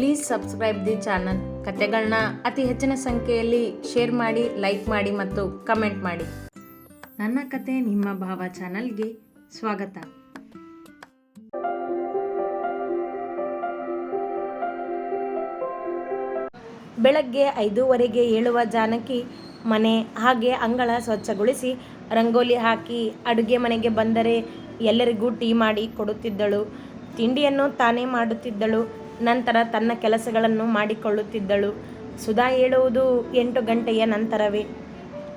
Please subscribe the channel ಕತೆಗಳನ್ನ ಅತಿ ಹೆಚ್ಚಿನ ಸಂಖ್ಯೆಯಲ್ಲಿ ಶೇರ್ ಮಾಡಿ ಲೈಕ್ ಮಾಡಿ ಮತ್ತು ಕಮೆಂಟ್ ಮಾಡಿ. ನನ್ನ ಕತೆ ನಿಮ್ಮ ಭಾವ ಚಾನಲ್ಗೆ ಸ್ವಾಗತ. ಬೆಳಗ್ಗೆ ಐದೂವರೆಗೆ ಏಳುವ ಜಾನಕಿ ಮನೆ ಹಾಗೆ ಅಂಗಳ ಸ್ವಚ್ಛಗೊಳಿಸಿ ರಂಗೋಲಿ ಹಾಕಿ ಅಡುಗೆ ಮನೆಗೆ ಬಂದರೆ ಎಲ್ಲರಿಗೂ ಟೀ ಮಾಡಿ ಕೊಡುತ್ತಿದ್ದಳು. ತಿಂಡಿಯನ್ನು ತಾನೇ ಮಾಡುತ್ತಿದ್ದಳು. ನಂತರ ತನ್ನ ಕೆಲಸಗಳನ್ನು ಮಾಡಿಕೊಳ್ಳುತ್ತಿದ್ದಳು. ಸುಧಾ ಹೇಳುವುದು ಎಂಟು ಗಂಟೆಯ ನಂತರವೇ.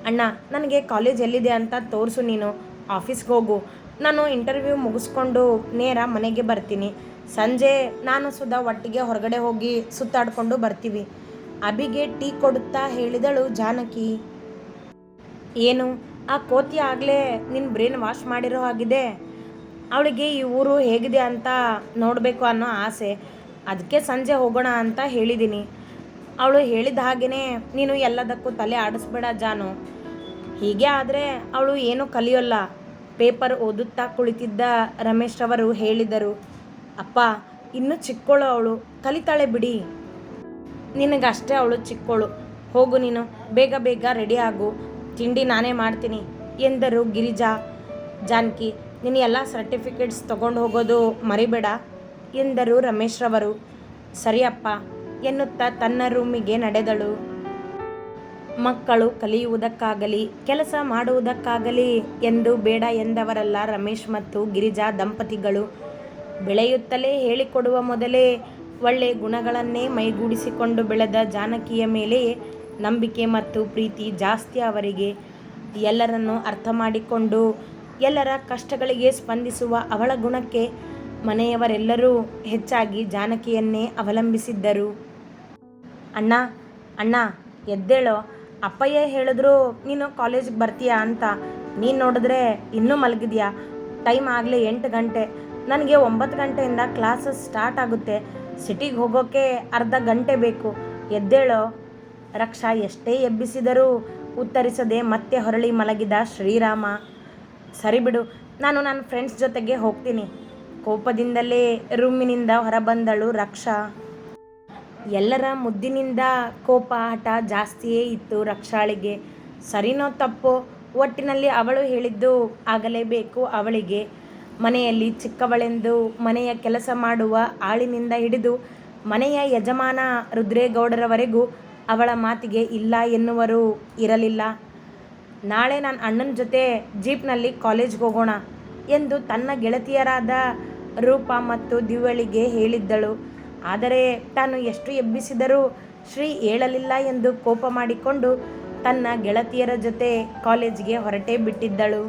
ಅಣ್ಣ, ನನಗೆ ಕಾಲೇಜ್ ಎಲ್ಲಿದೆ ಅಂತ ತೋರಿಸು ನೀನು. ಆಫೀಸ್ಗೆ ಹೋಗು. ನಾನು ಇಂಟರ್ವ್ಯೂ ಮುಗಿಸ್ಕೊಂಡು ನೇರ ಮನೆಗೆ ಬರ್ತೀನಿ. ಸಂಜೆ ನಾನು ಸುಧಾ ಒಟ್ಟಿಗೆ ಹೊರಗಡೆ ಹೋಗಿ ಸುತ್ತಾಡಿಕೊಂಡು ಬರ್ತೀವಿ. ಅಭಿಗೆ ಟೀ ಕೊಡುತ್ತಾ ಹೇಳಿದಳು ಜಾನಕಿ. ಏನು? ಆ ಕೋತಿ ಆಗಲೇ ನಿನ್ನ ಬ್ರೈನ್ ವಾಶ್ ಮಾಡಿರೋ ಹಾಗಿದೆ? ಅವಳಿಗೆ ಈ ಊರು ಹೇಗಿದೆ ಅಂತ ನೋಡಬೇಕು ಅನ್ನೋ ಆಸೆ. ಅದಕ್ಕೆ ಸಂಜೆ ಹೋಗೋಣ ಅಂತ ಹೇಳಿದ್ದೀನಿ. ಅವಳು ಹೇಳಿದ ಹಾಗೆಯೇ ನೀನು ಎಲ್ಲದಕ್ಕೂ ತಲೆ ಆಡಿಸ್ಬೇಡ ಜಾನು. ಹೀಗೆ ಆದರೆ ಅವಳು ಏನೂ ಕಲಿಯೋಲ್ಲ. ಪೇಪರ್ ಓದುತ್ತಾ ಕುಳಿತಿದ್ದ ರಮೇಶ್ ರವರು ಹೇಳಿದರು, ಅಪ್ಪ, ಇನ್ನೂ ಚಿಕ್ಕೋಳು ಅವಳು. ಕಲಿತಾಳೆ ಬಿಡಿ. ನಿನಗಷ್ಟೇ ಅವಳು ಚಿಕ್ಕೋಳು. ಹೋಗು ನೀನು. ಬೇಗ ಬೇಗ ರೆಡಿ ಆಗು. ತಿಂಡಿ ನಾನೇ ಮಾಡ್ತೀನಿ, ಎಂದರು ಗಿರಿಜಾ. ಜಾನಕಿ, ನೀನು ಎಲ್ಲ ಸರ್ಟಿಫಿಕೇಟ್ಸ್ ತೊಗೊಂಡು ಹೋಗೋದು ಮರಿಬೇಡ. ಎಂದರು ರಮೇಶ್ರವರು. ಸರಿಯಪ್ಪ ಎನ್ನುತ್ತಾ ತನ್ನ ರೂಮಿಗೆ ನಡೆದಳು. ಮಕ್ಕಳು ಕಲಿಯುವುದಕ್ಕಾಗಲಿ, ಕೆಲಸ ಮಾಡುವುದಕ್ಕಾಗಲಿ ಎಂದು ಬೇಡ ಎಂದವರಲ್ಲ ರಮೇಶ್ ಮತ್ತು ಗಿರಿಜಾ ದಂಪತಿಗಳು. ಬೆಳೆಯುತ್ತಲೇ ಹೇಳಿಕೊಡುವ ಮೊದಲೇ ಒಳ್ಳೆ ಗುಣಗಳನ್ನೇ ಮೈಗೂಡಿಸಿಕೊಂಡು ಬೆಳೆದ ಜಾನಕಿಯ ಮೇಲೆ ನಂಬಿಕೆ ಮತ್ತು ಪ್ರೀತಿ ಜಾಸ್ತಿ ಅವರಿಗೆ. ಎಲ್ಲರನ್ನು ಅರ್ಥ ಮಾಡಿಕೊಂಡು, ಎಲ್ಲರ ಕಷ್ಟಗಳಿಗೆ ಸ್ಪಂದಿಸುವ ಅವಳ ಗುಣಕ್ಕೆ ಮನೆಯವರೆಲ್ಲರೂ ಹೆಚ್ಚಾಗಿ ಜಾನಕಿಯನ್ನೇ ಅವಲಂಬಿಸಿದ್ದರು. ಅಣ್ಣ ಅಣ್ಣ, ಎದ್ದೇಳೋ. ಅಪ್ಪಯ್ಯ ಹೇಳಿದ್ರು, ನೀನು ಕಾಲೇಜಿಗೆ ಬರ್ತೀಯಾ ಅಂತ. ನೀನು ನೋಡಿದ್ರೆ ಇನ್ನೂ ಮಲಗಿದ್ಯಾ? ಟೈಮ್ ಆಗಲೇ ಎಂಟು ಗಂಟೆ. ನನಗೆ ಒಂಬತ್ತು ಗಂಟೆಯಿಂದ ಕ್ಲಾಸಸ್ ಸ್ಟಾರ್ಟ್ ಆಗುತ್ತೆ. ಸಿಟಿಗೆ ಹೋಗೋಕೆ ಅರ್ಧ ಗಂಟೆ ಬೇಕು. ಎದ್ದೇಳೋ. ರಕ್ಷಾ ಎಷ್ಟೇ ಎಬ್ಬಿಸಿದರೂ ಉತ್ತರಿಸದೆ ಮತ್ತೆ ಹೊರಳಿ ಮಲಗಿದ ಶ್ರೀರಾಮ. ಸರಿ ಬಿಡು, ನಾನು ನನ್ನ ಫ್ರೆಂಡ್ಸ್ ಜೊತೆಗೆ ಹೋಗ್ತೀನಿ. ಕೋಪದಿಂದಲೇ ರೂಮಿನಿಂದ ಹೊರಬಂದಳು ರಕ್ಷಾ. ಎಲ್ಲರ ಮುದ್ದಿನಿಂದ ಕೋಪ ಹಠ ಜಾಸ್ತಿಯೇ ಇತ್ತು ರಕ್ಷಾಳಿಗೆ. ಸರಿನೋ ತಪ್ಪೋ? ಒಟ್ಟಿನಲ್ಲಿ ಅವಳು ಹೇಳಿದ್ದು ಆಗಲೇಬೇಕು ಅವಳಿಗೆ. ಮನೆಯಲ್ಲಿ ಚಿಕ್ಕವಳೆಂದು ಮನೆಯ ಕೆಲಸ ಮಾಡುವ ಆಳಿನಿಂದ ಹಿಡಿದು ಮನೆಯ ಯಜಮಾನ ರುದ್ರೇಗೌಡರವರೆಗೂ ಅವಳ ಮಾತಿಗೆ ಇಲ್ಲ ಎನ್ನುವರು ಇರಲಿಲ್ಲ. ನಾಳೆ ನಾನು ಅಣ್ಣನ ಜೊತೆ ಜೀಪ್ನಲ್ಲಿ ಕಾಲೇಜ್ಗೆ ಹೋಗೋಣ ಎಂದು ತನ್ನ ಗೆಳತಿಯರಾದ ರೂಪ ಮತ್ತು ದಿವಳಿಗೆ ಹೇಳಿದ್ದಳು. ಆದರೆ ತಾನು ಎಷ್ಟು ಎಬ್ಬಿಸಿದರೂ ಶ್ರೀ ಹೇಳಲಿಲ್ಲ ಎಂದು ಕೋಪ ಮಾಡಿಕೊಂಡು ತನ್ನ ಗೆಳತಿಯರ ಜೊತೆ ಕಾಲೇಜಿಗೆ ಹೊರಟೇ ಬಿಟ್ಟಿದ್ದಳು.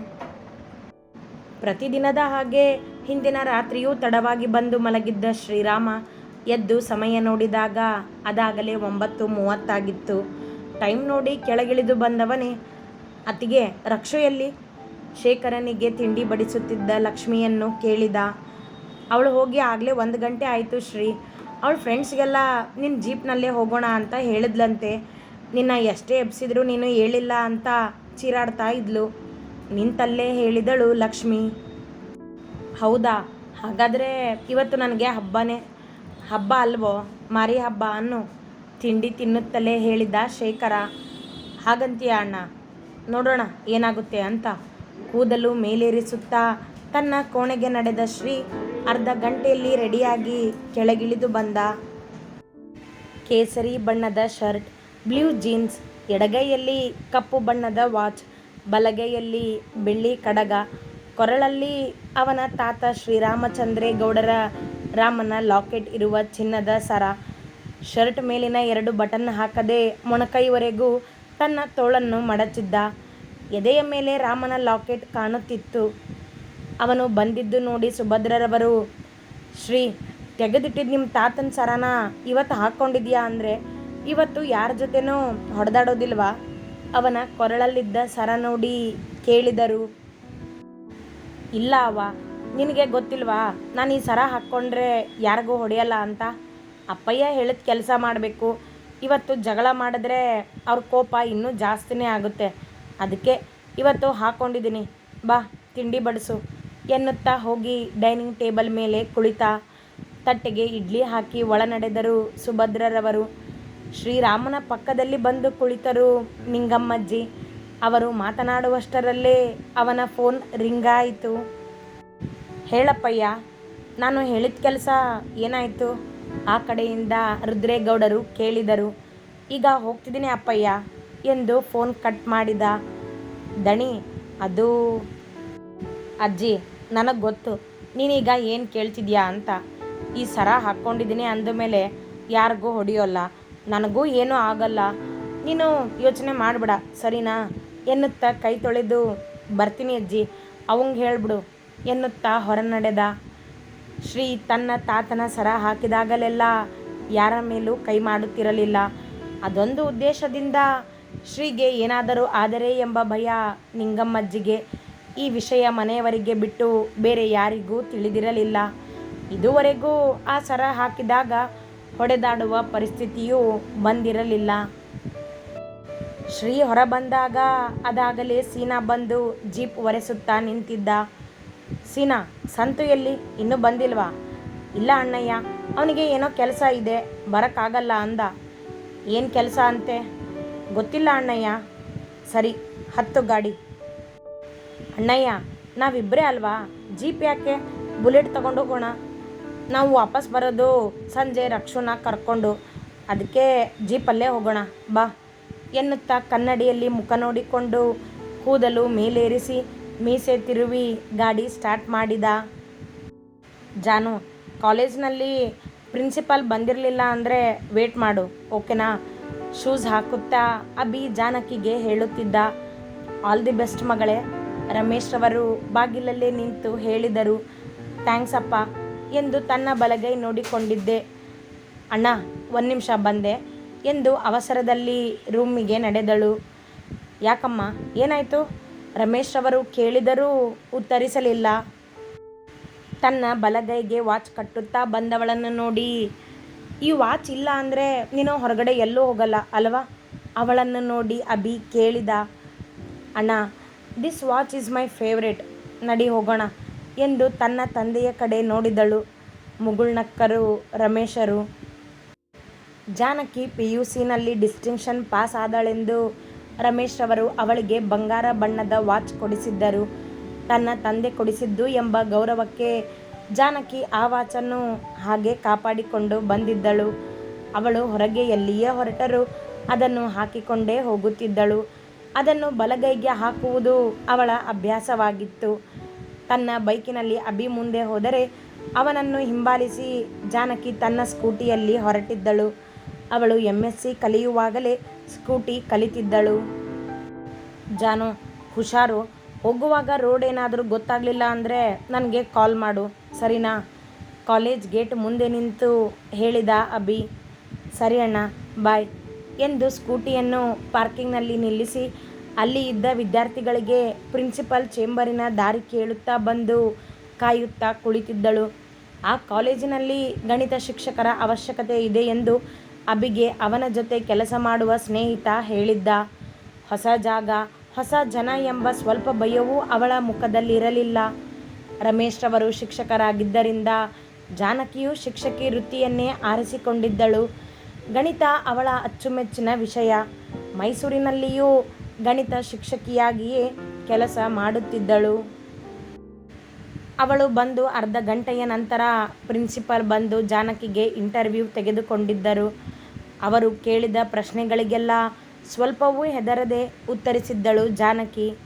ಪ್ರತಿದಿನದ ಹಾಗೆ ಹಿಂದಿನ ರಾತ್ರಿಯೂ ತಡವಾಗಿ ಬಂದು ಮಲಗಿದ್ದ ಶ್ರೀರಾಮ ಎದ್ದು ಸಮಯ ನೋಡಿದಾಗ ಅದಾಗಲೇ ಒಂಬತ್ತು ಮೂವತ್ತಾಗಿತ್ತು. ಟೈಮ್ ನೋಡಿ ಕೆಳಗಿಳಿದು ಬಂದವನೇ ಅತಿಗೆ ರಕ್ಷೆಯಲ್ಲಿ ಶೇಖರನಿಗೆ ತಿಂಡಿ ಬಡಿಸುತ್ತಿದ್ದ ಲಕ್ಷ್ಮಿಯನ್ನು ಕೇಳಿದ. ಅವಳು ಹೋಗಿ ಆಗಲೇ ಒಂದು ಗಂಟೆ ಆಯಿತು ಶ್ರೀ. ಅವಳ ಫ್ರೆಂಡ್ಸ್ಗೆಲ್ಲ ನಿನ್ನ ಜೀಪ್ನಲ್ಲೇ ಹೋಗೋಣ ಅಂತ ಹೇಳಿದ್ಲಂತೆ. ನಿನ್ನ ಎಷ್ಟೇ ಎಬ್ಸಿದ್ರು ನೀನು ಹೇಳಿಲ್ಲ ಅಂತ ಚೀರಾಡ್ತಾ ಇದ್ಲು. ನಿಂತಲ್ಲೇ ಹೇಳಿದಳು ಲಕ್ಷ್ಮಿ. ಹೌದಾ? ಹಾಗಾದರೆ ಇವತ್ತು ನನಗೆ ಹಬ್ಬನೇ. ಹಬ್ಬ ಅಲ್ವೋ? ಮಾರಿ ಹಬ್ಬ ಅನ್ನು. ತಿಂಡಿ ತಿನ್ನುತ್ತಲೇ ಹೇಳಿದ್ದ ಶೇಖರ. ಹಾಗಂತೀಯ ಅಣ್ಣ? ನೋಡೋಣ ಏನಾಗುತ್ತೆ ಅಂತ. ಕೂದಲು ಮೇಲೇರಿಸುತ್ತಾ ತನ್ನ ಕೋಣೆಗೆ ನಡೆದ ಶ್ರೀ ಅರ್ಧ ಗಂಟೆಯಲ್ಲಿ ರೆಡಿಯಾಗಿ ಕೆಳಗಿಳಿದು ಬಂದ ಕೇಸರಿ ಬಣ್ಣದ ಶರ್ಟ್, ಬ್ಲೂ ಜೀನ್ಸ್, ಎಡಗೈಯಲ್ಲಿ ಕಪ್ಪು ಬಣ್ಣದ ವಾಚ್, ಬಲಗೈಯಲ್ಲಿ ಬೆಳ್ಳಿ ಕಡಗ, ಕೊರಳಲ್ಲಿ ಅವನ ತಾತ ಶ್ರೀರಾಮಚಂದ್ರೇಗೌಡರ ರಾಮನ ಲಾಕೆಟ್ ಇರುವ ಚಿನ್ನದ ಸರ. ಶರ್ಟ್ ಮೇಲಿನ ಎರಡು ಬಟನ್ ಹಾಕದೆ ಮೊಣಕೈವರೆಗೂ ತನ್ನ ತೋಳನ್ನು ಮಡಚಿದ್ದ. ಎದೆಯ ಮೇಲೆ ರಾಮನ ಲಾಕೆಟ್ ಕಾಣುತ್ತಿತ್ತು. ಅವನು ಬಂದಿದ್ದು ನೋಡಿ ಸುಭದ್ರರವರು, ಶ್ರೀ ತೆಗೆದಿಟ್ಟಿದ್ದು ನಿಮ್ಮ ತಾತನ ಸರನ ಇವತ್ತು ಹಾಕ್ಕೊಂಡಿದ್ಯಾ ಅಂದರೆ, ಇವತ್ತು ಯಾರ ಜೊತೆನೂ ಹೊಡೆದಾಡೋದಿಲ್ವಾ? ಅವನ ಕೊರಳಲ್ಲಿದ್ದ ಸರ ನೋಡಿ ಕೇಳಿದರು, ಇಲ್ಲ ಅವ ನಿನಗೆ ಗೊತ್ತಿಲ್ವಾ? ನಾನು ಈ ಸರ ಹಾಕ್ಕೊಂಡ್ರೆ ಯಾರಿಗೂ ಹೊಡೆಯಲ್ಲ ಅಂತ? ಅಪ್ಪಯ್ಯ ಹೇಳಿದ ಕೆಲಸ ಮಾಡಬೇಕು. ಇವತ್ತು ಜಗಳ ಮಾಡಿದ್ರೆ ಅವ್ರ ಕೋಪ ಇನ್ನೂ ಜಾಸ್ತಿನೇ ಆಗುತ್ತೆ. ಅದಕ್ಕೆ ಇವತ್ತು ಹಾಕ್ಕೊಂಡಿದ್ದೀನಿ ಬಾ, ತಿಂಡಿ ಬಡಿಸು. ಎನ್ನುತ್ತಾ ಹೋಗಿ ಡೈನಿಂಗ್ ಟೇಬಲ್ ಮೇಲೆ ಕುಳಿತ ತಟ್ಟೆಗೆ ಇಡ್ಲಿ ಹಾಕಿ ಒಳನಡೆದರು ಸುಭದ್ರರವರು. ಶ್ರೀರಾಮನ ಪಕ್ಕದಲ್ಲಿ ಬಂದು ಕುಳಿತರು ನಿಂಗಮ್ಮಜ್ಜಿ. ಅವರು ಮಾತನಾಡುವಷ್ಟರಲ್ಲೇ ಅವನ ಫೋನ್ ರಿಂಗಾಯಿತು. ಹೇಳಪ್ಪಯ್ಯ, ನಾನು ಹೇಳಿದ ಕೆಲಸ ಏನಾಯಿತು? ಆ ಕಡೆಯಿಂದ ರುದ್ರೇಗೌಡರು ಕೇಳಿದರು. ಈಗ ಹೋಗ್ತಿದ್ದೀನಿ ಅಪ್ಪಯ್ಯ ಎಂದು ಫೋನ್ ಕಟ್ ಮಾಡಿದ. ದಣಿ, ಅದು ಅಜ್ಜಿ ನನಗೆ ಗೊತ್ತು. ನೀನೀಗ ಏನು ಕೇಳ್ತಿದ್ಯಾ ಅಂತ. ಈ ಸರ ಹಾಕ್ಕೊಂಡಿದ್ದೀನಿ ಅಂದಮೇಲೆ ಯಾರಿಗೂ ಹೊಡೆಯೋಲ್ಲ. ನನಗೂ ಏನೂ ಆಗಲ್ಲ. ನೀನು ಯೋಚನೆ ಮಾಡಬೇಡ, ಸರಿನಾ? ಎನ್ನುತ್ತಾ ಕೈ ತೊಳೆದು, ಬರ್ತೀನಿ ಅಜ್ಜಿ. ಅವಂಗೆ ಹೇಳ್ಬಿಡು. ಎನ್ನುತ್ತಾ ಹೊರ ನಡೆದ ಶ್ರೀ ತನ್ನ ತಾತನ ಸರ ಹಾಕಿದಾಗಲೆಲ್ಲ ಯಾರ ಮೇಲೂ ಕೈ ಮಾಡುತ್ತಿರಲಿಲ್ಲ. ಅದೊಂದು ಉದ್ದೇಶದಿಂದ ಶ್ರೀಗೆ ಏನಾದರೂ ಆದರೆ ಎಂಬ ಭಯ ನಿಂಗಮ್ಮಜ್ಜಿಗೆ. ಈ ವಿಷಯ ಮನೆಯವರಿಗೆ ಬಿಟ್ಟು ಬೇರೆ ಯಾರಿಗೂ ತಿಳಿದಿರಲಿಲ್ಲ. ಇದುವರೆಗೂ ಆ ಸರ ಹಾಕಿದಾಗ ಹೊಡೆದಾಡುವ ಪರಿಸ್ಥಿತಿಯೂ ಬಂದಿರಲಿಲ್ಲ. ಶ್ರೀ ಹೊರಬಂದಾಗ ಅದಾಗಲೇ ಸೀನಾ ಬಂದು ಜೀಪ್ ಒರೆಸುತ್ತಾ ನಿಂತಿದ್ದ. ಸೀನಾ, ಸಂತು ಎಲ್ಲಿ? ಇನ್ನೂ ಬಂದಿಲ್ವಾ? ಇಲ್ಲ ಅಣ್ಣಯ್ಯ, ಅವನಿಗೆ ಏನೋ ಕೆಲಸ ಇದೆ, ಬರೋಕ್ಕಾಗಲ್ಲ ಅಂದ. ಏನು ಕೆಲಸ ಅಂತೆ? ಗೊತ್ತಿಲ್ಲ ಅಣ್ಣಯ್ಯ. ಸರಿ, ಹತ್ತು ಗಾಡಿ. ಅಣ್ಣಯ್ಯ ನಾವಿಬ್ಬರೇ ಅಲ್ವಾ? ಜೀಪ್ ಯಾಕೆ? ಬುಲೆಟ್ ತಗೊಂಡು ಹೋಗೋಣ. ನಾವು ವಾಪಸ್ ಬರೋದು ಸಂಜೆ ರಕ್ಷಣ ಕರ್ಕೊಂಡು. ಅದಕ್ಕೆ ಜೀಪಲ್ಲೇ ಹೋಗೋಣ. ಬಾ. ಎನ್ನುತ್ತಾ ಕನ್ನಡಿಯಲ್ಲಿ ಮುಖ ನೋಡಿಕೊಂಡು ಕೂದಲು ಮೇಲೇರಿಸಿ ಮೀಸೆ ತಿರುವಿ ಗಾಡಿ ಸ್ಟಾರ್ಟ್ ಮಾಡಿದ. ಜಾನು, ಕಾಲೇಜ್ನಲ್ಲಿ ಪ್ರಿನ್ಸಿಪಾಲ್ ಬಂದಿರಲಿಲ್ಲ ಅಂದರೆ ವೇಟ್ ಮಾಡು, ಓಕೆನಾ? ಶೂಸ್ ಹಾಕುತ್ತಾ ಅಭಿ ಜಾನಕಿಗೆ ಹೇಳುತ್ತಿದ್ದ, ಆಲ್ ದಿ ಬೆಸ್ಟ್ ಮಗಳೇ. ರಮೇಶ್ ರವರು ಬಾಗಿಲಲ್ಲೇ ನಿಂತು ಹೇಳಿದರು, ಥ್ಯಾಂಕ್ಸ್ ಅಪ್ಪ ಎಂದು ತನ್ನ ಬಲಗೈ ನೋಡಿಕೊಂಡಿದ್ದೆ. ಅಣ್ಣ, ಒಂದು ನಿಮಿಷ ಬಂದೆ ಎಂದು ಅವಸರದಲ್ಲಿ ರೂಮಿಗೆ ನಡೆದಳು. ಯಾಕಮ್ಮ, ಏನಾಯಿತು? ರಮೇಶ್ ರವರು ಕೇಳಿದರೂ ಉತ್ತರಿಸಲಿಲ್ಲ. ತನ್ನ ಬಲಗೈಗೆ ವಾಚ್ ಕಟ್ಟುತ್ತಾ ಬಂದವಳನ್ನು ನೋಡಿ, ಈ ವಾಚ್ ಇಲ್ಲ ಅಂದರೆ ನೀನು ಹೊರಗಡೆ ಎಲ್ಲೂ ಹೋಗಲ್ಲ, ಅಲ್ವಾ? ಅವಳನ್ನು ನೋಡಿ ಅಭಿ ಕೇಳಿದ. ಅಣ್ಣ this watch is my favourite ನಡಿ ಹೋಗೋಣ ಎಂದು ತನ್ನ ತಂದೆಯ ಕಡೆ ನೋಡಿದಳು. ಮುಗುಳ್ನಕ್ಕರು, ರಮೇಶರು. ಜಾನಕಿ ಪಿ ಯು ಸಿನಲ್ಲಿ ಡಿಸ್ಟಿಂಕ್ಷನ್ ಪಾಸ್ ಆದಳೆಂದು ರಮೇಶ್ ಅವರು ಅವಳಿಗೆ ಬಂಗಾರ ಬಣ್ಣದ ವಾಚ್ ಕೊಡಿಸಿದ್ದರು. ತನ್ನ ತಂದೆ ಕೊಡಿಸಿದ್ದು ಎಂಬ ಗೌರವಕ್ಕೆ ಜಾನಕಿ ಆ ವಾಚನ್ನು ಹಾಗೆ ಕಾಪಾಡಿಕೊಂಡು ಬಂದಿದ್ದಳು. ಅವಳು ಹೊರಗೆ ಎಲ್ಲಿಯೇ ಹೊರಟರೂ ಅದನ್ನು ಹಾಕಿಕೊಂಡೇ ಹೋಗುತ್ತಿದ್ದಳು. ಅದನ್ನು ಬಲಗೈಗೆ ಹಾಕುವುದು ಅವಳ ಅಭ್ಯಾಸವಾಗಿತ್ತು. ತನ್ನ ಬೈಕಿನಲ್ಲಿ ಅಭಿ ಮುಂದೆ ಹೋದರೆ ಅವನನ್ನು ಹಿಂಬಾಲಿಸಿ ಜಾನಕಿ ತನ್ನ ಸ್ಕೂಟಿಯಲ್ಲಿ ಹೊರಟಿದ್ದಳು. ಅವಳು ಎಂ ಎಸ್ ಸಿ ಕಲಿಯುವಾಗಲೇ ಸ್ಕೂಟಿ ಕಲಿತಿದ್ದಳು. ಜಾನು, ಹುಷಾರು. ಹೋಗುವಾಗ ರೋಡ್ ಏನಾದರೂ ಗೊತ್ತಾಗಲಿಲ್ಲ ಅಂದರೆ ನನಗೆ ಕಾಲ್ ಮಾಡು. ಸರಿನಾ? ಕಾಲೇಜ್ ಗೇಟ್ ಮುಂದೆ ನಿಂತು ಹೇಳಿದ ಅಭಿ, ಸರಿ ಅಣ್ಣ, ಬಾಯ್. ಎಂದು ಸ್ಕೂಟಿಯನ್ನು ಪಾರ್ಕಿಂಗ್ನಲ್ಲಿ ನಿಲ್ಲಿಸಿ ಅಲ್ಲಿ ಇದ್ದ ವಿದ್ಯಾರ್ಥಿಗಳಿಗೆ ಪ್ರಿನ್ಸಿಪಲ್ ಚೇಂಬರಿನ ದಾರಿ ಕೇಳುತ್ತಾ ಬಂದು ಕಾಯುತ್ತಾ ಕುಳಿತಿದ್ದಳು. ಆ ಕಾಲೇಜಿನಲ್ಲಿ ಗಣಿತ ಶಿಕ್ಷಕರ ಅವಶ್ಯಕತೆ ಇದೆ ಎಂದು ಅಭಿಗೆ ಅವನ ಜೊತೆ ಕೆಲಸ ಮಾಡುವ ಸ್ನೇಹಿತ ಹೇಳಿದ್ದ. ಹೊಸ ಜಾಗ, ಹೊಸ ಜನ ಎಂಬ ಸ್ವಲ್ಪ ಭಯವೂ ಅವಳ ಮುಖದಲ್ಲಿರಲಿಲ್ಲ. ರಮೇಶ್ರವರು ಶಿಕ್ಷಕರಾಗಿದ್ದರಿಂದ ಜಾನಕಿಯು ಶಿಕ್ಷಕಿ ವೃತ್ತಿಯನ್ನೇ ಆರಿಸಿಕೊಂಡಿದ್ದಳು. ಗಣಿತ ಅವಳ ಅಚ್ಚುಮೆಚ್ಚಿನ ವಿಷಯ. ಮೈಸೂರಿನಲ್ಲಿಯೂ ಗಣಿತ ಶಿಕ್ಷಕಿಯಾಗಿಯೇ ಕೆಲಸ ಮಾಡುತ್ತಿದ್ದಳು. ಅವಳು ಬಂದು ಅರ್ಧ ಗಂಟೆಯ ನಂತರ ಪ್ರಿನ್ಸಿಪಲ್ ಬಂದು ಜಾನಕಿಗೆ ಇಂಟರ್ವ್ಯೂ ತೆಗೆದುಕೊಂಡಿದ್ದರು. ಅವರು ಕೇಳಿದ ಪ್ರಶ್ನೆಗಳಿಗೆಲ್ಲ ಸ್ವಲ್ಪವೂ ಹೆದರದೆ ಉತ್ತರಿಸಿದ್ದಳು ಜಾನಕಿ.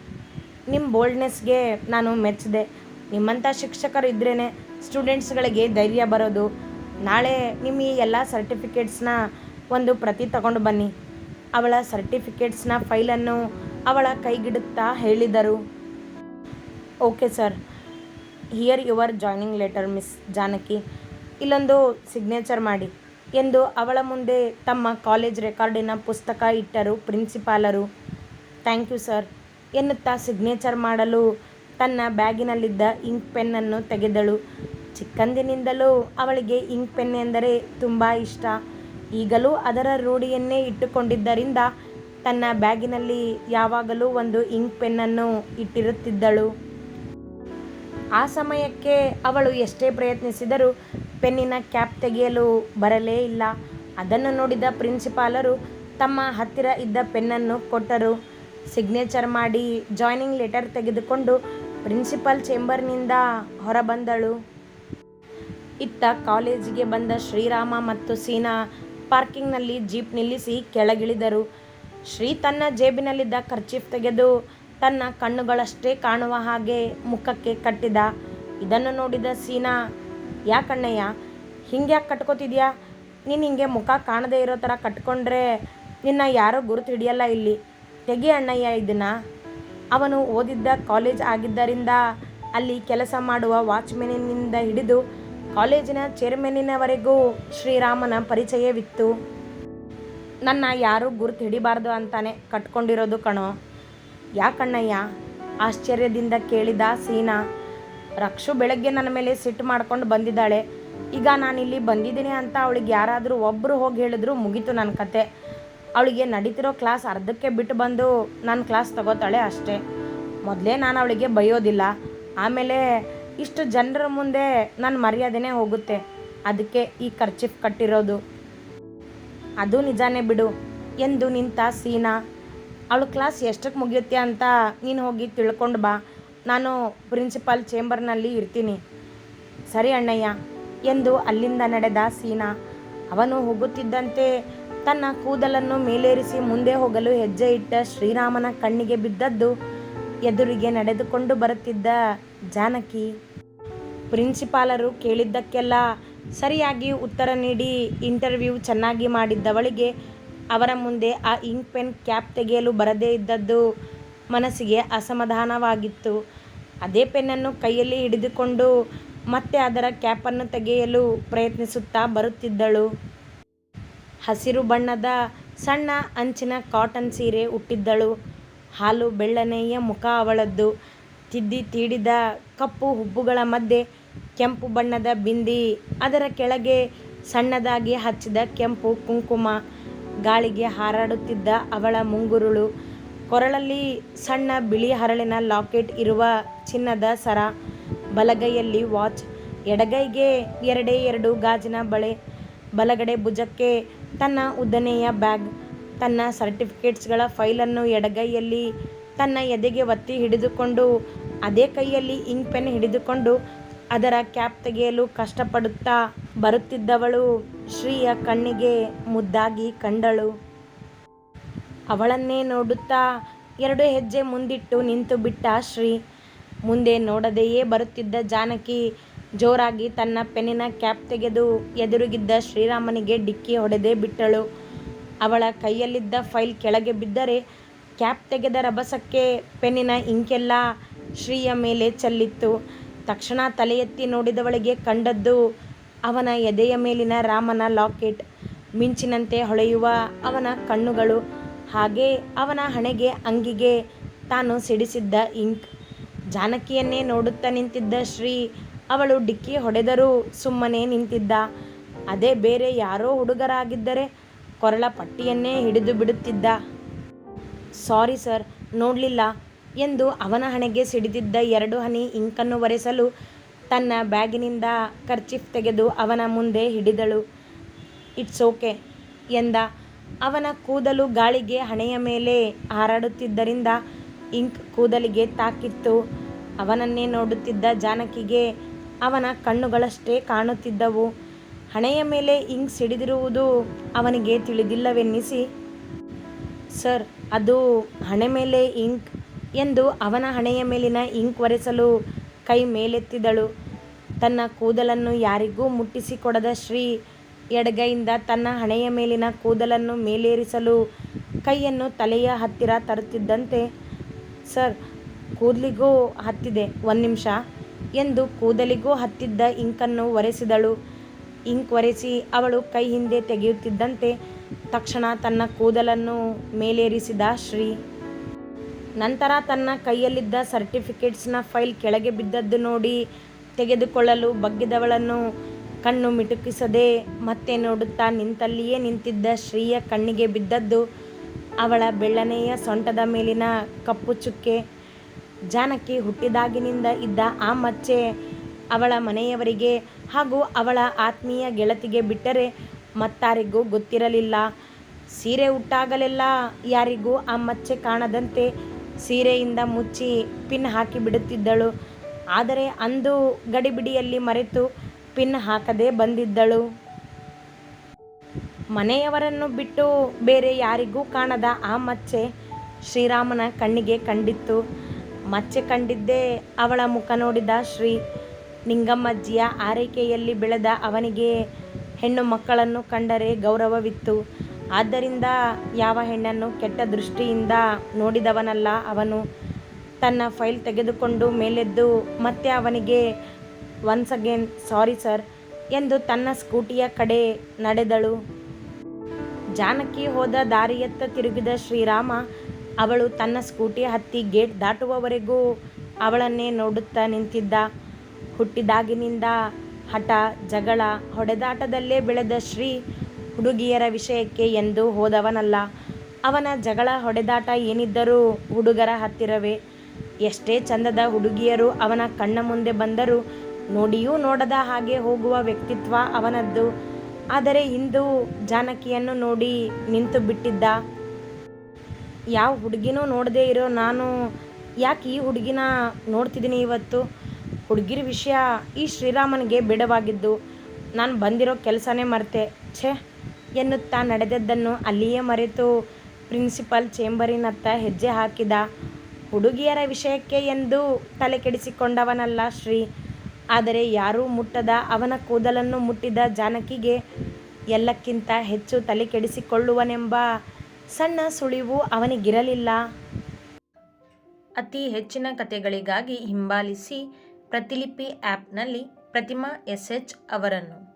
ನಿಮ್ಮ ಬೋಲ್ಡ್ನೆಸ್ಗೆ ನಾನು ಮೆಚ್ಚಿದೆ. ನಿಮ್ಮಂಥ ಶಿಕ್ಷಕರು ಇದ್ರೇ ಸ್ಟೂಡೆಂಟ್ಸ್ಗಳಿಗೆ ಧೈರ್ಯ ಬರೋದು. ನಾಳೆ ನಿಮ್ಮ ಈ ಎಲ್ಲ ಸರ್ಟಿಫಿಕೇಟ್ಸ್ನ ಒಂದು ಪ್ರತಿ ತಗೊಂಡು ಬನ್ನಿ. ಅವಳ ಸರ್ಟಿಫಿಕೇಟ್ಸ್ನ ಫೈಲನ್ನು ಅವಳ ಕೈಗಿಡುತ್ತಾ ಹೇಳಿದರು. Okay sir. Here your joining letter, miss Janaki. ಇಲ್ಲೊಂದು ಸಿಗ್ನೇಚರ್ ಮಾಡಿ ಎಂದು ಅವಳ ಮುಂದೆ ತಮ್ಮ ಕಾಲೇಜ್ ರೆಕಾರ್ಡಿನ ಪುಸ್ತಕ ಇಟ್ಟರು ಪ್ರಿನ್ಸಿಪಾಲರು. ಥ್ಯಾಂಕ್ ಯು ಸರ್ ಎನ್ನುತ್ತಾ ಸಿಗ್ನೇಚರ್ ಮಾಡಲು ತನ್ನ ಬ್ಯಾಗಿನಲ್ಲಿದ್ದ ಇಂಕ್ ಪೆನ್ನನ್ನು ತೆಗೆದಳು. ಚಿಕ್ಕಂದಿನಿಂದಲೂ ಅವಳಿಗೆ ಇಂಕ್ ಪೆನ್ ಎಂದರೆ ತುಂಬ ಇಷ್ಟ. ಈಗಲೂ ಅದರ ರೂಢಿಯನ್ನೇ ಇಟ್ಟುಕೊಂಡಿದ್ದರಿಂದ ತನ್ನ ಬ್ಯಾಗಿನಲ್ಲಿ ಯಾವಾಗಲೂ ಒಂದು ಇಂಕ್ ಪೆನ್ನನ್ನು ಇಟ್ಟಿರುತ್ತಿದ್ದಳು. ಆ ಸಮಯಕ್ಕೆ ಅವಳು ಎಷ್ಟೇ ಪ್ರಯತ್ನಿಸಿದರೂ ಪೆನ್ನಿನ ಕ್ಯಾಪ್ ತೆಗೆಯಲು ಬರಲೇ ಇಲ್ಲ. ಅದನ್ನು ನೋಡಿದ ಪ್ರಿನ್ಸಿಪಾಲರು ತಮ್ಮ ಹತ್ತಿರ ಇದ್ದ ಪೆನ್ನನ್ನು ಕೊಟ್ಟರು. ಸಿಗ್ನೇಚರ್ ಮಾಡಿ ಜಾಯ್ನಿಂಗ್ ಲೆಟರ್ ತೆಗೆದುಕೊಂಡು ಪ್ರಿನ್ಸಿಪಲ್ ಚೇಂಬರ್ನಿಂದ ಹೊರಬಂದಳು. ಇತ್ತ ಕಾಲೇಜಿಗೆ ಬಂದ ಶ್ರೀರಾಮ ಮತ್ತು ಸೀನಾ ಪಾರ್ಕಿಂಗ್ನಲ್ಲಿ ಜೀಪ್ ನಿಲ್ಲಿಸಿ ಕೆಳಗಿಳಿದರು. ಶ್ರೀ ತನ್ನ ಜೇಬಿನಲ್ಲಿದ್ದ ಖರ್ಚೀಫ್ ತೆಗೆದು ತನ್ನ ಕಣ್ಣುಗಳಷ್ಟೇ ಕಾಣುವ ಹಾಗೆ ಮುಖಕ್ಕೆ ಕಟ್ಟಿದ. ಇದನ್ನು ನೋಡಿದ ಸೀನಾ ಯಾಕಣ್ಣಯ್ಯ ಹಿಂಗ್ಯಾಕೆ ಕಟ್ಕೋತಿದ್ಯಾ? ನೀನು ಹಿಂಗೆ ಮುಖ ಕಾಣದೇ ಇರೋ ಥರ ಕಟ್ಕೊಂಡ್ರೆ ನಿನ್ನ ಯಾರೂ ಗುರುತು ಹಿಡಿಯಲ್ಲ ಇಲ್ಲಿ. ತೆಗಿ ಅಣ್ಣಯ್ಯ ಇದನ್ನು. ಅವನು ಓದಿದ್ದ ಕಾಲೇಜ್ ಆಗಿದ್ದರಿಂದ ಅಲ್ಲಿ ಕೆಲಸ ಮಾಡುವ ವಾಚ್ಮೆನಿಂದ ಹಿಡಿದು ಕಾಲೇಜಿನ ಚೇರ್ಮನ್ನಿನವರೆಗೂ ಶ್ರೀರಾಮನ ಪರಿಚಯವಿತ್ತು. ನನ್ನ ಯಾರೂ ಗುರುತು ಹಿಡಿಬಾರ್ದು ಅಂತಾನೆ ಕಟ್ಕೊಂಡಿರೋದು ಕಣೋ. ಯಾಕಣ್ಣಯ್ಯ? ಆಶ್ಚರ್ಯದಿಂದ ಕೇಳಿದ ಸೀನಾ. ರಕ್ಷು ಬೆಳಗ್ಗೆ ನನ್ನ ಮೇಲೆ ಸಿಟ್ಟು ಮಾಡ್ಕೊಂಡು ಬಂದಿದ್ದಾಳೆ. ಈಗ ನಾನಿಲ್ಲಿ ಬಂದಿದ್ದೀನಿ ಅಂತ ಅವಳಿಗೆ ಯಾರಾದರೂ ಒಬ್ಬರು ಹೋಗಿ ಹೇಳಿದ್ರು ಮುಗೀತು ನನ್ನ ಕತೆ. ಅವಳಿಗೆ ನಡೀತಿರೋ ಕ್ಲಾಸ್ ಅರ್ಧಕ್ಕೆ ಬಿಟ್ಟು ಬಂದು ನನ್ನ ಕ್ಲಾಸ್ ತಗೋತಾಳೆ ಅಷ್ಟೇ. ಮೊದಲೇ ನಾನು ಅವಳಿಗೆ ಬೈಯೋದಿಲ್ಲ. ಆಮೇಲೆ ಇಷ್ಟು ಜನರ ಮುಂದೆ ನನ್ನ ಮರ್ಯಾದೆನೇ ಹೋಗುತ್ತೆ. ಅದಕ್ಕೆ ಈ ಖರ್ಚಿಫ್ ಕಟ್ಟಿರೋದು. ಅದು ನಿಜಾನೇ ಬಿಡು. ಎಂದು ನಿಂತ ಸೀನಾ, ಅವಳು ಕ್ಲಾಸ್ ಎಷ್ಟಕ್ಕೆ ಮುಗಿಯುತ್ತೆ ಅಂತ ನೀನು ಹೋಗಿ ತಿಳ್ಕೊಂಡು ಬಾ. ನಾನು ಪ್ರಿನ್ಸಿಪಾಲ್ ಚೇಂಬರ್ನಲ್ಲಿ ಇರ್ತೀನಿ. ಸರಿ ಅಣ್ಣಯ್ಯ, ಎಂದು ಅಲ್ಲಿಂದ ನಡೆದ ಸೀನಾ. ಅವನು ಹೋಗುತ್ತಿದ್ದಂತೆ ತನ್ನ ಕೂದಲನ್ನು ಮೇಲೇರಿಸಿ ಮುಂದೆ ಹೋಗಲು ಹೆಜ್ಜೆ ಇಟ್ಟ ಶ್ರೀರಾಮನ ಕಣ್ಣಿಗೆ ಬಿದ್ದದ್ದು ಎದುರಿಗೆ ನಡೆದುಕೊಂಡು ಬರುತ್ತಿದ್ದ ಜಾನಕಿ. ಪ್ರಿನ್ಸಿಪಾಲರು ಕೇಳಿದ್ದಕ್ಕೆಲ್ಲ ಸರಿಯಾಗಿ ಉತ್ತರ ನೀಡಿ ಇಂಟರ್ವ್ಯೂ ಚೆನ್ನಾಗಿ ಮಾಡಿದ್ದವಳಿಗೆ ಅವರ ಮುಂದೆ ಆ ಇಂಕ್ ಪೆನ್ ಕ್ಯಾಪ್ ತೆಗೆಯಲು ಬರದೇ ಇದ್ದದ್ದು ಮನಸ್ಸಿಗೆ ಅಸಮಾಧಾನವಾಗಿತ್ತು. ಅದೇ ಪೆನ್ನನ್ನು ಕೈಯಲ್ಲಿ ಹಿಡಿದುಕೊಂಡು ಮತ್ತೆ ಅದರ ಕ್ಯಾಪನ್ನು ತೆಗೆಯಲು ಪ್ರಯತ್ನಿಸುತ್ತಾ ಬರುತ್ತಿದ್ದಳು. ಹಸಿರು ಬಣ್ಣದ ಸಣ್ಣ ಅಂಚಿನ ಕಾಟನ್ ಸೀರೆ ಉಟ್ಟಿದ್ದಳು. ಹಾಲು ಬೆಳ್ಳನೆಯ ಮುಖ ಅವಳದ್ದು. ತಿದ್ದಿ ತೀಡಿದ ಕಪ್ಪು ಹುಬ್ಬುಗಳ ಮಧ್ಯೆ ಕೆಂಪು ಬಣ್ಣದ ಬಿಂದಿ, ಅದರ ಕೆಳಗೆ ಸಣ್ಣದಾಗಿ ಹಚ್ಚಿದ ಕೆಂಪು ಕುಂಕುಮ, ಗಾಳಿಗೆ ಹಾರಾಡುತ್ತಿದ್ದ ಅವಳ ಮುಂಗುರುಳು, ಕೊರಳಲ್ಲಿ ಸಣ್ಣ ಬಿಳಿ ಹರಳಿನ ಲಾಕೆಟ್ ಇರುವ ಚಿನ್ನದ ಸರ, ಬಲಗೈಯಲ್ಲಿ ವಾಚ್, ಎಡಗೈಗೆ ಎರಡೇ ಎರಡು ಗಾಜಿನ ಬಳೆ, ಬಲಗಡೆ ಭುಜಕ್ಕೆ ತನ್ನ ಉದ್ದನೆಯ ಬ್ಯಾಗ್, ತನ್ನ ಸರ್ಟಿಫಿಕೇಟ್ಸ್ಗಳ ಫೈಲನ್ನು ಎಡಗೈಯಲ್ಲಿ ತನ್ನ ಎದೆಗೆ ಒತ್ತಿ ಹಿಡಿದುಕೊಂಡು, ಅದೇ ಕೈಯಲ್ಲಿ ಇಂಕ್ ಪೆನ್ ಹಿಡಿದುಕೊಂಡು ಅದರ ಕ್ಯಾಪ್ ತೆಗೆಯಲು ಕಷ್ಟಪಡುತ್ತಾ ಬರುತ್ತಿದ್ದವಳು ಶ್ರೀಯ ಕಣ್ಣಿಗೆ ಮುದ್ದಾಗಿ ಕಂಡಳು. ಅವಳನ್ನೇ ನೋಡುತ್ತಾ ಎರಡು ಹೆಜ್ಜೆ ಮುಂದಿಟ್ಟು ನಿಂತು ಬಿಟ್ಟ ಶ್ರೀ. ಮುಂದೆ ನೋಡದೆಯೇ ಬರುತ್ತಿದ್ದ ಜಾನಕಿ ಜೋರಾಗಿ ತನ್ನ ಪೆನ್ನಿನ ಕ್ಯಾಪ್ ತೆಗೆದು ಎದುರುಗಿದ್ದ ಶ್ರೀರಾಮನಿಗೆ ಡಿಕ್ಕಿ ಹೊಡೆದೇ ಬಿಟ್ಟಳು. ಅವಳ ಕೈಯಲ್ಲಿದ್ದ ಫೈಲ್ ಕೆಳಗೆ ಬಿದ್ದರೆ ಕ್ಯಾಪ್ ತೆಗೆದ ರಭಸಕ್ಕೆ ಪೆನ್ನಿನ ಇಂಕೆಲ್ಲ ಶ್ರೀಯ ಮೇಲೆ ಚೆಲ್ಲಿತ್ತು. ತಕ್ಷಣ ತಲೆ ಎತ್ತಿ ನೋಡಿದವಳಿಗೆ ಕಂಡದ್ದು ಅವನ ಎದೆಯ ಮೇಲಿನ ರಾಮನ ಲಾಕೆಟ್. ಮಿಂಚಿನಂತೆ ಹೊಳೆಯುವ ಅವನ ಕಣ್ಣುಗಳು. ಹಾಗೆ ಅವನ ಹಣೆಗೆ, ಅಂಗಿಗೆ ತಾನು ಸಿಡಿಸಿದ್ದ ಇಂಕ್. ಜಾನಕಿಯನ್ನೇ ನೋಡುತ್ತಾ ನಿಂತಿದ್ದ ಶ್ರೀ ಅವಳು ಡಿಕ್ಕಿ ಹೊಡೆದರೂ ಸುಮ್ಮನೆ ನಿಂತಿದ್ದ. ಅದೇ ಬೇರೆ ಯಾರೋ ಹುಡುಗರಾಗಿದ್ದರೆ ಕೊರಳ ಪಟ್ಟಿಯನ್ನೇ ಹಿಡಿದು ಬಿಡುತ್ತಿದ್ದ. ಸಾರಿ ಸರ್, ನೋಡಲಿಲ್ಲ. ಎಂದು ಅವನ ಹಣೆಗೆ ಸಿಡಿದಿದ್ದ ಎರಡು ಹನಿ ಇಂಕನ್ನು ಒರೆಸಲು ತನ್ನ ಬ್ಯಾಗಿನಿಂದ ಕರ್ಚಿಫ್ ತೆಗೆದು ಅವನ ಮುಂದೆ ಹಿಡಿದಳು. ಇಟ್ಸ್ ಓಕೆ ಎಂದ. ಅವನ ಕೂದಲು ಗಾಳಿಗೆ ಹಣೆಯ ಮೇಲೆ ಹಾರಾಡುತ್ತಿದ್ದರಿಂದ ಇಂಕ್ ಕೂದಲಿಗೆ ತಾಕಿತ್ತು. ಅವನನ್ನೇ ನೋಡುತ್ತಿದ್ದ ಜಾನಕಿಗೆ ಅವನ ಕಣ್ಣುಗಳಷ್ಟೇ ಕಾಣುತ್ತಿದ್ದವು. ಹಣೆಯ ಮೇಲೆ ಇಂಕ್ ಸಿಡಿದಿರುವುದು ಅವನಿಗೆ ತಿಳಿದಿಲ್ಲವೆನ್ನಿಸಿ, ಸರ್, ಅದು ಹಣೆ ಮೇಲೆ ಇಂಕ್ ಎಂದು ಅವನ ಹಣೆಯ ಮೇಲಿನ ಇಂಕ್ ಒರೆಸಲು ಕೈ ಮೇಲೆತ್ತಿದಳು. ತನ್ನ ಕೂದಲನ್ನು ಯಾರಿಗೂ ಮುಟ್ಟಿಸಿಕೊಡದ ಶ್ರೀ ಎಡಗೈಯಿಂದ ತನ್ನ ಹಣೆಯ ಮೇಲಿನ ಕೂದಲನ್ನು ಮೇಲೇರಿಸಲು ಕೈಯನ್ನು ತಲೆಯ ಹತ್ತಿರ ತರುತ್ತಿದ್ದಂತೆ, ಸರ್, ಕೂದಲಿಗೂ ಹತ್ತಿದೆ, ಒಂದು ನಿಮಿಷ ಎಂದು ಕೂದಲಿಗೂ ಹತ್ತಿದ್ದ ಇಂಕನ್ನು ಒರೆಸಿದಳು. ಇಂಕ್ ಒರೆಸಿ ಅವಳು ಕೈ ಹಿಂದೆ ತೆಗೆಯುತ್ತಿದ್ದಂತೆ, ತಕ್ಷಣ ತನ್ನ ಕೂದಲನ್ನು ಮೇಲೇರಿಸಿದ ಶ್ರೀ ನಂತರ ತನ್ನ ಕೈಯಲ್ಲಿದ್ದ ಸರ್ಟಿಫಿಕೇಟ್ಸ್ನ ಫೈಲ್ ಕೆಳಗೆ ಬಿದ್ದದ್ದು ನೋಡಿ ತೆಗೆದುಕೊಳ್ಳಲು ಬಗ್ಗಿದವಳನ್ನು ಕಣ್ಣು ಮಿಟುಕಿಸದೆ ಮತ್ತೆ ನೋಡುತ್ತಾ ನಿಂತಲ್ಲಿಯೇ ನಿಂತಿದ್ದ ಶ್ರೀಯ ಕಣ್ಣಿಗೆ ಬಿದ್ದದ್ದು ಅವಳ ಬೆಳ್ಳನೆಯ ಸೊಂಟದ ಮೇಲಿನ ಕಪ್ಪು ಚುಕ್ಕೆ ಜಾನಕಿ ಹುಟ್ಟಿದಾಗಿನಿಂದ ಇದ್ದ ಆ ಮಚ್ಚೆ ಅವಳ ಮನೆಯವರಿಗೆ ಹಾಗೂ ಅವಳ ಆತ್ಮೀಯ ಗೆಳತಿಗೆ ಬಿಟ್ಟರೆ ಮತ್ತಾರಿಗೂ ಗೊತ್ತಿರಲಿಲ್ಲ. ಸೀರೆ ಹುಟ್ಟಾಗಲೆಲ್ಲ ಯಾರಿಗೂ ಆ ಮಚ್ಚೆ ಕಾಣದಂತೆ ಸೀರೆಯಿಂದ ಮುಚ್ಚಿ ಪಿನ್ ಹಾಕಿ ಬಿಡುತ್ತಿದ್ದಳು ಆದರೆ ಅಂದು ಗಡಿಬಿಡಿಯಲ್ಲಿ ಮರೆತು ಪಿನ್ ಹಾಕದೆ ಬಂದಿದ್ದಳು. ಮನೆಯವರನ್ನು ಬಿಟ್ಟು ಬೇರೆ ಯಾರಿಗೂ ಕಾಣದ ಆ ಮಚ್ಚೆ ಶ್ರೀರಾಮನ ಕಣ್ಣಿಗೆ ಕಂಡಿತ್ತು. ಮಚ್ಚೆ ಕಂಡಿದ್ದೇ ಅವಳ ಮುಖ ನೋಡಿದ ಶ್ರೀ. ನಿಂಗಮ್ಮಜ್ಜಿಯ ಆರೈಕೆಯಲ್ಲಿ ಬೆಳೆದ ಅವನಿಗೆ ಹೆಣ್ಣು ಮಕ್ಕಳನ್ನು ಕಂಡರೆ ಗೌರವವಿತ್ತು. ಆದ್ದರಿಂದ ಯಾವ ಹೆಣ್ಣನ್ನು ಕೆಟ್ಟ ದೃಷ್ಟಿಯಿಂದ ನೋಡಿದವನಲ್ಲ ಅವನು. ತನ್ನ ಫೈಲ್ ತೆಗೆದುಕೊಂಡು ಮೇಲೆದ್ದು ಮತ್ತೆ ಅವನಿಗೆ ಒನ್ಸ್ ಅಗೇನ್ ಸಾರಿ ಸರ್ ಎಂದು ತನ್ನ ಸ್ಕೂಟಿಯ ಕಡೆ ನಡೆದಳು. ಜಾನಕಿ ಹೋದ ದಾರಿಯತ್ತ ತಿರುಗಿದ ಶ್ರೀರಾಮ ಅವಳು ತನ್ನ ಸ್ಕೂಟಿ ಹತ್ತಿ ಗೇಟ್ ದಾಟುವವರೆಗೂ ಅವಳನ್ನೇ ನೋಡುತ್ತಾ ನಿಂತಿದ್ದ. ಹುಟ್ಟಿದಾಗಿನಿಂದ ಹಠ, ಜಗಳ, ಹೊಡೆದಾಟದಲ್ಲೇ ಬೆಳೆದ ಶ್ರೀ ಹುಡುಗಿಯರ ವಿಷಯಕ್ಕೆ ಎಂದು ಹೋದವನಲ್ಲ. ಅವನ ಜಗಳ ಹೊಡೆದಾಟ ಏನಿದ್ದರೂ ಹುಡುಗರ ಹತ್ತಿರವೇ. ಎಷ್ಟೇ ಚಂದದ ಹುಡುಗಿಯರು ಅವನ ಕಣ್ಣ ಮುಂದೆ ಬಂದರೂ ನೋಡಿಯೂ ನೋಡದ ಹಾಗೆ ಹೋಗುವ ವ್ಯಕ್ತಿತ್ವ ಅವನದ್ದು. ಆದರೆ ಇಂದು ಜಾನಕಿಯನ್ನು ನೋಡಿ ನಿಂತು ಬಿಟ್ಟಿದ್ದ ಯಾವ ಹುಡುಗಿನೂ ನೋಡದೇ ಇರೋ ನಾನು ಯಾಕೆ ಈ ಹುಡುಗಿನ ನೋಡ್ತಿದ್ದೀನಿ ಇವತ್ತು. ಹುಡುಗಿರ ವಿಷಯ ಈ ಶ್ರೀರಾಮನಿಗೆ ಬಿಡವಾಗಿದ್ದು ನಾನು ಬಂದಿರೋ ಕೆಲಸನೇ ಮರ್ತೆ ಛೇ ಎನ್ನುತ್ತಾ ನಡೆದದ್ದನ್ನು ಅಲ್ಲಿಯೇ ಮರೆತು ಪ್ರಿನ್ಸಿಪಲ್ ಚೇಂಬರಿನತ್ತ ಹೆಜ್ಜೆ ಹಾಕಿದ. ಹುಡುಗಿಯರ ವಿಷಯಕ್ಕೆ ಎಂದೂ ತಲೆಕೆಡಿಸಿಕೊಂಡವನಲ್ಲ ಶ್ರೀ. ಆದರೆ ಯಾರೂ ಮುಟ್ಟದ ಅವನ ಕೂದಲನ್ನು ಮುಟ್ಟಿದ ಜಾನಕಿಗೆ ಎಲ್ಲಕ್ಕಿಂತ ಹೆಚ್ಚು ತಲೆಕೆಡಿಸಿಕೊಳ್ಳುವನೆಂಬ ಸಣ್ಣ ಸುಳಿವು ಅವನಿಗಿರಲಿಲ್ಲ. ಅತಿ ಹೆಚ್ಚಿನ ಕಥೆಗಳಿಗಾಗಿ ಹಿಂಬಾಲಿಸಿ ಪ್ರತಿಲಿಪಿ ಆ್ಯಪ್ನಲ್ಲಿ ಪ್ರತಿಮಾ ಎಸ್. ಎಚ್. ಅವರನ್ನು